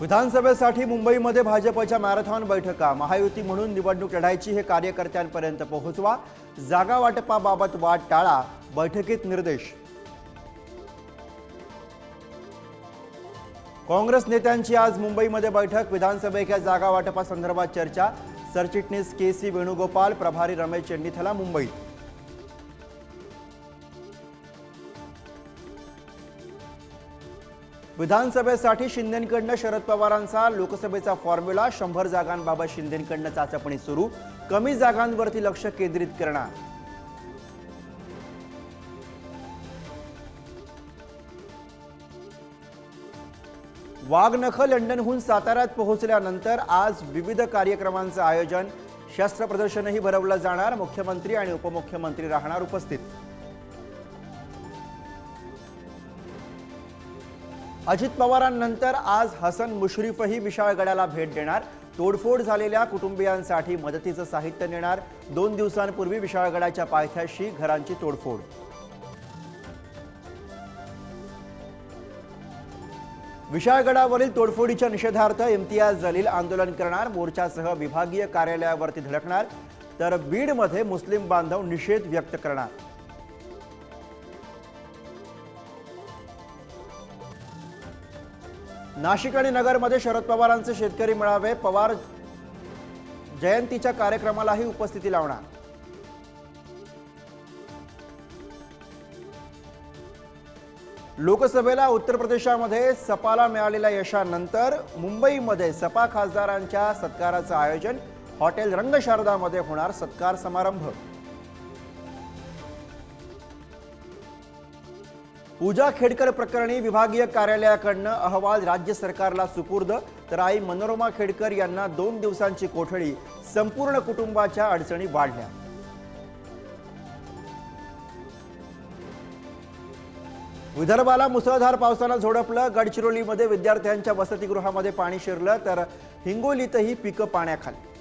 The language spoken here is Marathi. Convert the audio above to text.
विधानसभेसाठी मुंबईमध्ये भाजपच्या मॅरेथॉन बैठका. महायुती म्हणून निवडणूक लढायची हे कार्यकर्त्यांपर्यंत पोहोचवा. जागा वाटपाबाबत वाद टाळा. बैठकीत निर्देश. काँग्रेस नेत्यांची आज मुंबईमध्ये बैठक. विधानसभेच्या जागा वाटपासंदर्भात चर्चा. सरचिटणीस के सी वेणुगोपाल प्रभारी रमेश चेन्नीथला मुंबईत. विधानसभेसाठी शिंदेकडनं शरद पवारांचा लोकसभेचा फॉर्म्युला शंभर जागांबाबत शिंदेकडनं चाचपणी सुरू. कमी जागांवरती लक्ष केंद्रित करणार. वाघनख लंडनहून साताऱ्यात पोहोचल्यानंतर आज विविध कार्यक्रमांचं आयोजन. शस्त्र प्रदर्शनही भरवलं जाणार. मुख्यमंत्री आणि उपमुख्यमंत्री राहणार उपस्थित. अजित पवारांनंतर आज हसन मुश्रीफही विशाळगडाला भेट देणार. तोडफोड झालेल्या कुटुंबियांसाठी मदतीचं साहित्य नेणार दोन दिवसांपूर्वी विशाळगडाच्या पायथ्याशी घरांची तोडफोड. विशाळगडावरील तोडफोडीच्या निषेधार्थ इम्तियाज जलील आंदोलन करणार मोर्चासह विभागीय कार्यालयावरती धडकणार तर बीडमध्ये मुस्लिम बांधव निषेध व्यक्त करणार. नाशिक आणि नगरमध्ये शरद पवारांचे शेतकरी मेळावे पवार जयंतीच्या कार्यक्रमालाही उपस्थिती लावणार. लोकसभेला उत्तर प्रदेशामध्ये सपाला मिळालेल्या यशानंतर मुंबईमध्ये सपा खासदारांच्या सत्काराचं आयोजन हॉटेल रंगशारदामध्ये होणार सत्कार समारंभ. पूजा खेडकर प्रकरणी विभागीय कार्यालयाकडनं अहवाल राज्य सरकारला सुपूर्द तर आई मनोरमा खेडकर यांना दोन दिवसांची कोठडी संपूर्ण कुटुंबाच्या अडचणी वाढल्या. विदर्भाला मुसळधार पावसानं झोडपलं गडचिरोलीमध्ये विद्यार्थ्यांच्या वसतिगृहामध्ये पाणी शिरलं तर हिंगोलीतही पिकं पाण्याखाली.